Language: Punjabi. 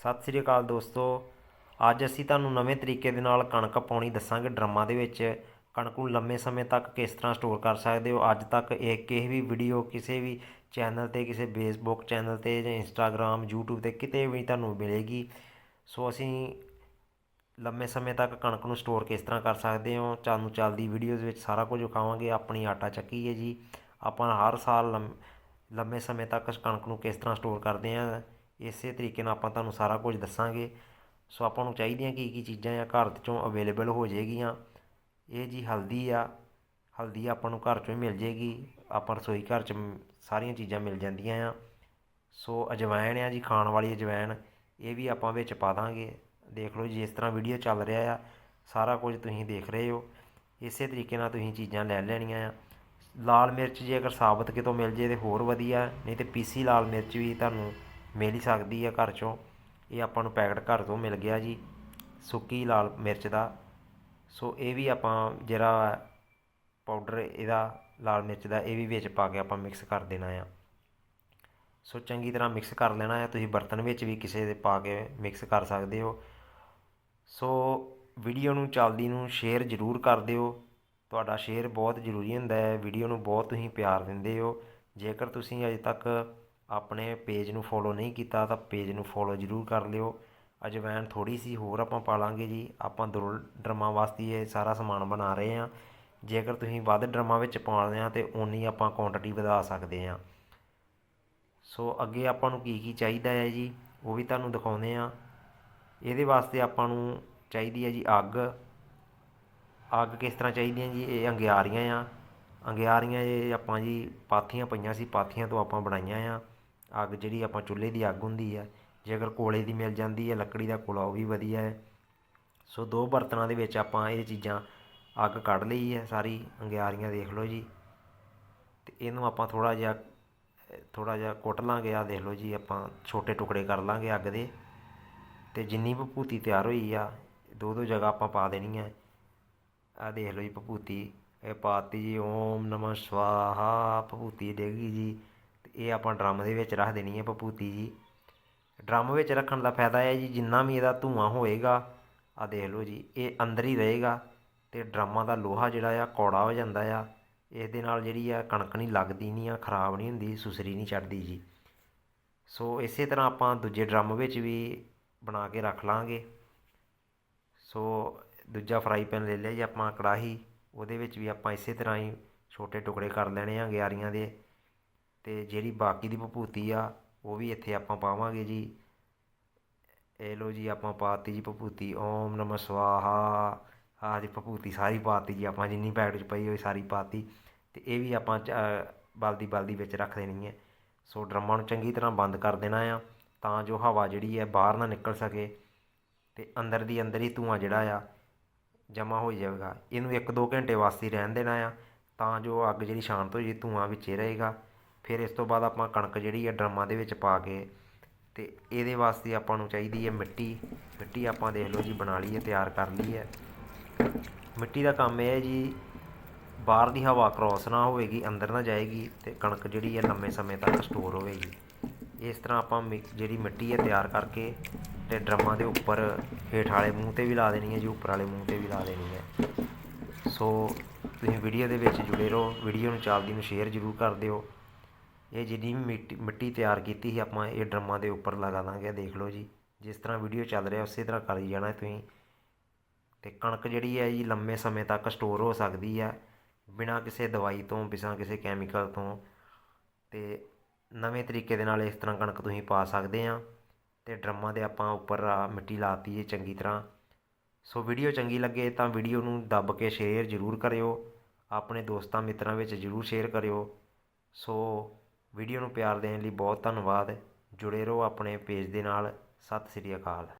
ਸਤਿ ਸ੍ਰੀ ਅਕਾਲ ਦੋਸਤੋ। ਅੱਜ ਅਸੀਂ ਤੁਹਾਨੂੰ ਨਵੇਂ ਤਰੀਕੇ ਦੇ ਨਾਲ ਕਣਕ ਪਾਉਣੀ ਦੱਸਾਂਗੇ ਡਰਮਾਂ ਦੇ ਵਿੱਚ। ਕਣਕ ਨੂੰ ਲੰਮੇ ਸਮੇਂ ਤੱਕ ਕਿਸ ਤਰ੍ਹਾਂ ਸਟੋਰ ਕਰ ਸਕਦੇ ਹੋ? ਅੱਜ ਤੱਕ ਇਹ ਕਿਸੇ ਵੀ ਵੀਡੀਓ, ਕਿਸੇ ਵੀ ਚੈਨਲ ਤੇ, ਕਿਸੇ ਫੇਸਬੁੱਕ ਚੈਨਲ ਤੇ ਜਾਂ ਇੰਸਟਾਗ੍ਰam YouTube ਤੇ ਕਿਤੇ ਵੀ ਤੁਹਾਨੂੰ ਮਿਲੇਗੀ। ਸੋ ਅਸੀਂ ਲੰਮੇ ਸਮੇਂ ਤੱਕ ਕਣਕ ਨੂੰ ਸਟੋਰ ਕਿਸ ਤਰ੍ਹਾਂ ਕਰ ਸਕਦੇ ਹੋ? ਤੁਹਾਨੂੰ ਚੱਲਦੀ ਵੀਡੀਓਜ਼ ਵਿੱਚ ਸਾਰਾ ਕੁਝ ਵਿਖਾਵਾਂਗੇ। ਆਪਣੀ ਆਟਾ ਚੱਕੀ ਹੈ ਜੀ। ਆਪਾਂ ਹਰ ਸਾਲ ਲੰਮ- ਲੰਮੇ ਸਮੇਂ ਤੱਕ ਕਣਕ ਨੂੰ ਕਿਸ ਤਰ੍ਹਾਂ ਸਟੋਰ ਕਰਦੇ ਹਾਂ? ਇਸੇ ਤਰੀਕੇ ਨਾਲ ਆਪਾਂ ਤੁਹਾਨੂੰ ਸਾਰਾ ਕੁਝ ਦੱਸਾਂਗੇ। ਸੋ ਆਪਾਂ ਨੂੰ ਚਾਹੀਦੀਆਂ ਕੀ ਕੀ ਚੀਜ਼ਾਂ ਆ, ਘਰ ਚੋਂ ਅਵੇਲੇਬਲ ਹੋ ਜਾਏਗੀਆਂ। ਇਹ ਜੀ ਹਲਦੀ ਆ, ਹਲਦੀ ਆਪਾਂ ਨੂੰ ਘਰ ਚੋਂ ਹੀ ਮਿਲ ਜੇਗੀ ਆਪਾਂ ਰਸੋਈ ਘਰ ਚ ਸਾਰੀਆਂ ਚੀਜ਼ਾਂ ਮਿਲ ਜਾਂਦੀਆਂ ਆ। ਸੋ ਅਜਵਾਇਣ ਆ ਜੀ, ਖਾਣ ਵਾਲੀ ਅਜਵਾਇਣ, ਇਹ ਵੀ ਆਪਾਂ ਵਿੱਚ ਪਾ ਦਾਂਗੇ। ਦੇਖ ਲਓ ਜੀ ਜਿਸ ਤਰ੍ਹਾਂ ਵੀਡੀਓ ਚੱਲ ਰਿਹਾ ਆ। ਸਾਰਾ ਕੁਝ ਤੁਸੀਂ ਦੇਖ ਰਹੇ ਹੋ। ਇਸੇ ਤਰੀਕੇ ਨਾਲ ਤੁਸੀਂ ਚੀਜ਼ਾਂ ਲੈ ਲੈਣੀਆਂ ਆ। ਲਾਲ ਮਿਰਚ ਜੇ ਅਗਰ ਸਾਬਤ ਕਿਤੋਂ ਮਿਲ ਜੇ ਤੇ ਹੋਰ ਵਧੀਆ, ਨਹੀਂ ਤੇ ਪੀਸੀ ਲਾਲ ਮਿਰਚ ਵੀ ਤੁਹਾਨੂੰ ਮਿਲ ਹੀ ਸਕਦੀ ਹੈ ਘਰ ਚੋਂ। ਇਹ ਆਪਾਂ ਨੂੰ ਪੈਕਟ ਘਰ ਤੋਂ ਮਿਲ ਗਿਆ ਜੀ, ਸੁੱਕੀ ਲਾਲ ਮਿਰਚ ਦਾ। ਸੋ ਇਹ ਵੀ ਆਪਾਂ ਜਿਹੜਾ ਪਾਊਡਰ ਇਹਦਾ ਲਾਲ ਮਿਰਚ ਦਾ, ਇਹ ਵੀ ਵਿੱਚ ਪਾ ਕੇ ਆਪਾਂ ਮਿਕਸ ਕਰ ਦੇਣਾ ਆ। ਸੋ ਚੰਗੀ ਤਰ੍ਹਾਂ ਮਿਕਸ ਕਰ ਲੈਣਾ ਹੈ ਤੁਸੀਂ ਬਰਤਨ ਵਿੱਚ ਵੀ ਕਿਸੇ ਦੇ ਪਾ ਕੇ ਮਿਕਸ ਕਰ ਸਕਦੇ ਹੋ। ਸੋ ਵੀਡੀਓ ਨੂੰ ਚੱਲਦੀ ਨੂੰ ਸ਼ੇਅਰ ਜ਼ਰੂਰ ਕਰ ਦਿਓ। ਤੁਹਾਡਾ ਸ਼ੇਅਰ ਬਹੁਤ ਜ਼ਰੂਰੀ ਹੁੰਦਾ ਹੈ। ਵੀਡੀਓ ਨੂੰ ਬਹੁਤ ਤੁਸੀਂ ਪਿਆਰ ਦਿੰਦੇ ਹੋ। ਜੇਕਰ ਤੁਸੀਂ ਅਜੇ ਤੱਕ ਆਪਣੇ ਪੇਜ ਨੂੰ ਫੋਲੋ ਨਹੀਂ ਕੀਤਾ ਤਾਂ ਪੇਜ ਨੂੰ ਫੋਲੋ ਜ਼ਰੂਰ ਕਰ ਲਿਓ। ਅਜਵਾਇਣ ਥੋੜ੍ਹੀ ਸੀ, ਹੋਰ ਆਪਾਂ ਪਾ ਲਾਂਗੇ ਜੀ। ਆਪਾਂ ਦੋ ਡਰਮਾਂ ਵਾਸਤੇ ਇਹ ਸਾਰਾ ਸਮਾਨ ਬਣਾ ਰਹੇ ਹਾਂ। ਜੇਕਰ ਤੁਸੀਂ ਵੱਧ ਡਰਮਾਂ ਵਿੱਚ ਪਾਉਣੇ ਆ ਤਾਂ ਉਨੀ ਆਪਾਂ ਕੁਆਂਟੀਟੀ ਵਧਾ ਸਕਦੇ ਹਾਂ। ਸੋ ਅੱਗੇ ਆਪਾਂ ਨੂੰ ਕੀ ਕੀ ਚਾਹੀਦਾ ਹੈ ਜੀ, ਉਹ ਵੀ ਤੁਹਾਨੂੰ ਦਿਖਾਉਂਦੇ ਆ ਇਹਦੇ ਵਾਸਤੇ ਆਪਾਂ ਨੂੰ ਚਾਹੀਦੀ ਹੈ ਜੀ ਅੱਗ। ਅੱਗ ਕਿਸ ਤਰ੍ਹਾਂ ਚਾਹੀਦੀਆਂ ਜੀ? ਇਹ ਅੰਗਿਆਰੀਆਂ ਆ। ਅੰਗਿਆਰੀਆਂ ਇਹ ਆਪਾਂ ਜੀ ਪਾਥੀਆਂ ਪਈਆਂ ਸੀ, ਪਾਥੀਆਂ ਤੋਂ ਆਪਾਂ ਬਣਾਈਆਂ ਆ। ਅੱਗ ਜਿਹੜੀ ਆਪਾਂ ਚੁੱਲ੍ਹੇ ਦੀ ਅੱਗ ਹੁੰਦੀ ਆ ਜੇਕਰ ਕੋਲੇ ਦੀ ਮਿਲ ਜਾਂਦੀ ਹੈ ਲੱਕੜੀ ਦਾ ਕੋਲਾ ਉਹ ਵੀ ਵਧੀਆ ਹੈ। ਸੋ ਦੋ ਬਰਤਨਾਂ ਦੇ ਵਿੱਚ ਆਪਾਂ ਇਹ ਚੀਜ਼ਾਂ ਅੱਗ ਕੱਢ ਲਈ ਹੈ ਸਾਰੀ ਅੰਗਿਆਰੀਆਂ ਦੇਖ ਲਓ ਜੀ। ਤੇ ਇਹਨੂੰ ਆਪਾਂ ਥੋੜਾ ਜਿਹਾ ਥੋੜਾ ਜਿਹਾ ਕੁੱਟ ਲਾਂਗੇ ਆ ਦੇਖ ਲਓ ਜੀ, ਆਪਾਂ ਛੋਟੇ ਟੁਕੜੇ ਕਰ ਲਾਂਗੇ ਅੱਗ ਦੇ। ਤੇ ਜਿੰਨੀ ਭਪੂਤੀ ਤਿਆਰ ਹੋਈ ਆ, ਦੋ ਦੋ ਜਗ੍ਹਾ ਆਪਾਂ ਪਾ ਦੇਣੀ ਹੈ ਆ ਦੇਖ ਲਓ ਜੀ, ਭਪੂਤੀ, ਇਹ ਪਾਤੀ ਜੀ, ਓਮ ਨਮः ਸਵਾਹਾ, ਭਪੂਤੀ ਡੇਗੀ ਜੀ। ਇਹ ਆਪਾਂ ਡਰਮ ਦੇ ਵਿੱਚ ਰੱਖ ਦੇਣੀ ਹੈ ਭਪੂਤੀ ਜੀ। ਡਰਮ ਵਿੱਚ ਰੱਖਣ ਦਾ ਫਾਇਦਾ ਹੈ ਜੀ, ਜਿੰਨਾ ਵੀ ਇਹਦਾ ਧੂਆਂ ਹੋਏਗਾ ਆ ਦੇਖ ਲਓ ਜੀ, ਇਹ ਅੰਦਰ ਹੀ ਰਹੇਗਾ ਤੇ ਡਰਮਾਂ ਦਾ ਲੋਹਾ ਜਿਹੜਾ ਆ, ਕੌੜਾ ਹੋ ਜਾਂਦਾ ਆ। ਇਸ ਦੇ ਨਾਲ ਜਿਹੜੀ ਆ ਕਣਕ ਨਹੀਂ ਲੱਗਦੀ ਨਹੀਂ ਆ, ਖਰਾਬ ਨਹੀਂ ਹੁੰਦੀ, ਸੁਸਰੀ ਨਹੀਂ ਚੜਦੀ ਜੀ। ਸੋ ਇਸੇ ਤਰ੍ਹਾਂ ਆਪਾਂ ਦੂਜੇ ਡਰਮ ਵਿੱਚ ਵੀ ਬਣਾ ਕੇ ਰੱਖ ਲਾਂਗੇ। ਸੋ ਦੂਜਾ ਫਰਾਈ ਪੈਨ ਲੈ ਲਿਆ ਜੀ ਆਪਾਂ ਕੜਾਹੀ, ਉਹਦੇ ਵਿੱਚ ਵੀ ਆਪਾਂ ਇਸੇ ਤਰ੍ਹਾਂ ਹੀ ਛੋਟੇ ਟੁਕੜੇ ਕਰ ਲੈਣੇ ਆ ਗਿਆਰੀਆਂ ਦੇ। ਅਤੇ ਜਿਹੜੀ ਬਾਕੀ ਦੀ ਭਪੂਤੀ ਆ, ਉਹ ਵੀ ਇੱਥੇ ਆਪਾਂ ਪਾਵਾਂਗੇ ਜੀ। ਇਹ ਲਓ ਜੀ, ਆਪਾਂ ਪਾਤੀ ਜੀ ਭਪੂਤੀ। ਓਮ ਨਮः ਸਵਾਹਾ। ਆਹ ਜੀ ਭਪੂਤੀ ਸਾਰੀ ਪਾਤੀ ਜੀ ਆਪਾਂ, ਜਿੰਨੀ ਪੈਕਟ 'ਚ ਪਈ ਹੋਈ ਸਾਰੀ ਪਾਤੀ। ਅਤੇ ਇਹ ਵੀ ਆਪਾਂ ਚ- ਬਲਦੀ ਬਲਦੀ ਵਿੱਚ ਰੱਖ ਦੇਣੀ ਹੈ। ਸੋ ਡਰਮਾਂ ਨੂੰ ਚੰਗੀ ਤਰ੍ਹਾਂ ਬੰਦ ਕਰ ਦੇਣਾ ਆ, ਤਾਂ ਜੋ ਹਵਾ ਜਿਹੜੀ ਹੈ ਬਾਹਰ ਨਾ ਨਿਕਲ ਸਕੇ। ਅਤੇ ਅੰਦਰ ਦੀ ਅੰਦਰ ਹੀ ਧੂੰਆਂ ਜਿਹੜਾ ਆ, ਜਮ੍ਹਾਂ ਹੋ ਜਾਵੇਗਾ। ਇਹਨੂੰ 1-2 ਘੰਟੇ ਵਾਸਤੇ ਰਹਿਣ ਦੇਣਾ ਆ, ਤਾਂ ਜੋ ਅੱਗ ਜਿਹੜੀ ਸ਼ਾਂਤ ਹੋ ਜੇ ਧੂੰਆਂ ਵਿੱਚ ਰਹੇਗਾ। ਫਿਰ ਇਸ ਤੋਂ ਬਾਅਦ ਆਪਾਂ ਕਣਕ ਜਿਹੜੀ ਹੈ ਡਰਮਾਂ ਦੇ ਵਿੱਚ ਪਾ ਕੇ ਅਤੇ ਇਹਦੇ ਵਾਸਤੇ ਆਪਾਂ ਨੂੰ ਚਾਹੀਦੀ ਹੈ ਮਿੱਟੀ। ਮਿੱਟੀ ਆਪਾਂ ਦੇਖ ਲਓ ਜੀ ਬਣਾ ਲਈ ਹੈ ਤਿਆਰ ਕਰ ਲਈ ਹੈ ਮਿੱਟੀ ਦਾ ਕੰਮ ਇਹ ਹੈ ਜੀ, ਬਾਹਰ ਦੀ ਹਵਾ ਕ੍ਰੋਸ ਨਾ ਹੋਵੇਗੀ, ਅੰਦਰ ਨਾ ਜਾਏਗੀ ਤੇ ਕਣਕ ਜਿਹੜੀ ਹੈ ਲੰਮੇ ਸਮੇਂ ਤੱਕ ਸਟੋਰ ਹੋਵੇਗੀ। ਇਸ ਤਰ੍ਹਾਂ ਆਪਾਂ ਮਿ- ਜਿਹੜੀ ਮਿੱਟੀ ਹੈ ਤਿਆਰ ਕਰਕੇ ਤੇ ਡਰਮਾਂ ਦੇ ਉੱਪਰ ਹੇਠ ਵਾਲੇ ਮੂੰਹ ਤੇ ਵੀ ਲਾ ਦੇਣੀ ਹੈ ਜੀ, ਉੱਪਰ ਵਾਲੇ ਮੂੰਹ ਤੇ ਵੀ ਲਾ ਦੇਣੀ ਹੈ ਸੋ ਤੁਸੀਂ ਵੀਡੀਓ ਦੇ ਵਿੱਚ ਜੁੜੇ ਰਹੋ, ਵੀਡੀਓ ਨੂੰ ਚੱਲਦੀ ਨੂੰ ਸ਼ੇਅਰ ਜ਼ਰੂਰ ਕਰ ਦਿਓ। ਇਹ ਜਿੰਨੀ ਵੀ ਮਿੱਟੀ ਮਿੱਟੀ ਤਿਆਰ ਕੀਤੀ ਸੀ, ਆਪਾਂ ਇਹ ਡਰਮਾਂ ਦੇ ਉੱਪਰ ਲਗਾ ਦਾਂਗੇ ਦੇਖ ਲਓ ਜੀ। ਜਿਸ ਤਰ੍ਹਾਂ ਵੀਡੀਓ ਚੱਲ ਰਿਹਾ, ਉਸੇ ਤਰ੍ਹਾਂ ਕਰੀ ਜਾਣਾ ਤੁਸੀਂ। ਤੇ ਕਣਕ ਜਿਹੜੀ ਹੈ ਜੀ, ਲੰਮੇ ਸਮੇਂ ਤੱਕ ਸਟੋਰ ਹੋ ਸਕਦੀ ਹੈ ਬਿਨਾਂ ਕਿਸੇ ਦਵਾਈ ਤੋਂ, ਬਿਨਾਂ ਕਿਸੇ ਕੈਮੀਕਲ ਤੋਂ। ਤੇ ਨਵੇਂ ਤਰੀਕੇ ਦੇ ਨਾਲ ਇਸ ਤਰ੍ਹਾਂ ਕਣਕ ਤੁਸੀਂ ਪਾ ਸਕਦੇ ਆ। ਤੇ ਡਰਮਾਂ ਦੇ ਆਪਾਂ ਉੱਪਰ ਮਿੱਟੀ ਲਾਤੀ ਹੈ ਚੰਗੀ ਤਰ੍ਹਾਂ। ਸੋ ਵੀਡੀਓ ਚੰਗੀ ਲੱਗੇ ਤਾਂ ਵੀਡੀਓ ਨੂੰ ਦੱਬ ਕੇ ਸ਼ੇਅਰ ਜ਼ਰੂਰ ਕਰਿਓ। ਆਪਣੇ ਦੋਸਤਾਂ ਮਿੱਤਰਾਂ ਵਿੱਚ ਜ਼ਰੂਰ ਸ਼ੇਅਰ ਕਰਿਓ। ਸੋ ਵੀਡੀਓ ਨੂੰ ਪਿਆਰ ਦੇਣ ਲਈ ਬਹੁਤ ਧੰਨਵਾਦ। ਜੁੜੇ ਰਹੋ ਆਪਣੇ ਪੇਜ ਦੇ ਨਾਲ। ਸਤਿ ਸ੍ਰੀ ਅਕਾਲ।